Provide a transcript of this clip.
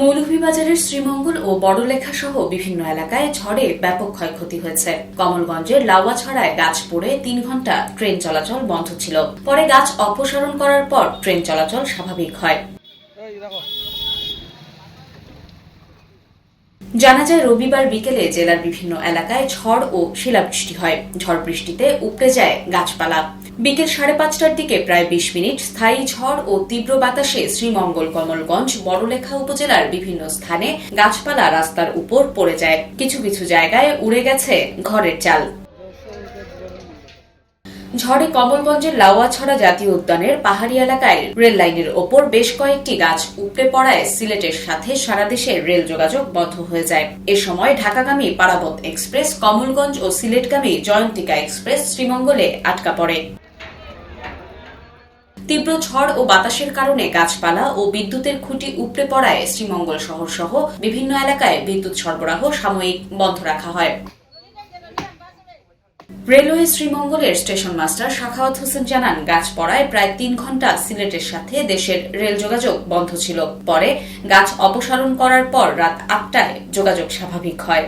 মৌলভীবাজারের শ্রীমঙ্গল ও বড়লেখা সহ বিভিন্ন এলাকায় ঝড়ে ব্যাপক ক্ষয়ক্ষতি হয়েছে। কমলগঞ্জের লাউয়াছড়ায় গাছ পড়ে তিন ঘণ্টা ট্রেন চলাচল বন্ধ ছিল। পরে গাছ অপসারণ করার পর ট্রেন চলাচল স্বাভাবিক হয়। জানা যায়, রবিবার বিকেলে জেলার বিভিন্ন এলাকায় ঝড় ও শিলাবৃষ্টি হয়। ঝড় বৃষ্টিতে উপড়ে যায় গাছপালা। বিকেল সাড়ে পাঁচটার দিকে প্রায় বিশ মিনিট স্থায়ী ঝড় ও তীব্র বাতাসে শ্রীমঙ্গল কমলগঞ্জ, বড়লেখা উপজেলার বিভিন্ন স্থানে গাছপালা রাস্তার উপর পড়ে যায়। কিছু কিছু জায়গায় উড়ে গেছে ঘরের চাল। ঝড়ে কমলগঞ্জের লাউয়াছড়া জাতীয় উদ্যানের পাহাড়ি এলাকায় রেল লাইনের ওপর বেশ কয়েকটি গাছ উপড়ে পড়ায় সিলেটের সাথে সারা দেশের রেল যোগাযোগ বন্ধ হয়ে যায়। এ সময় ঢাকাগামী পারাবত এক্সপ্রেস, কমলগঞ্জ ও সিলেটগামী জয়ন্তিকা এক্সপ্রেস শ্রীমঙ্গলে আটকা পড়ে। তীব্র ঝড় ও বাতাসের কারণে গাছপালা ও বিদ্যুতের খুঁটি উপড়ে পড়ায় শ্রীমঙ্গল শহর সহ বিভিন্ন এলাকায় বিদ্যুৎ সরবরাহ সাময়িক বন্ধ রাখা হয়। রেলওয়ে শ্রীমঙ্গলের স্টেশন মাস্টার শাখাওয়াত হোসেন জানান গাছ পড়ায় প্রায় তিন ঘণ্টা সিলেটের সাথে দেশের রেল যোগাযোগ বন্ধ ছিল। পরে গাছ অপসারণ করার পর রাত আটটায় যোগাযোগ স্বাভাবিক হয়।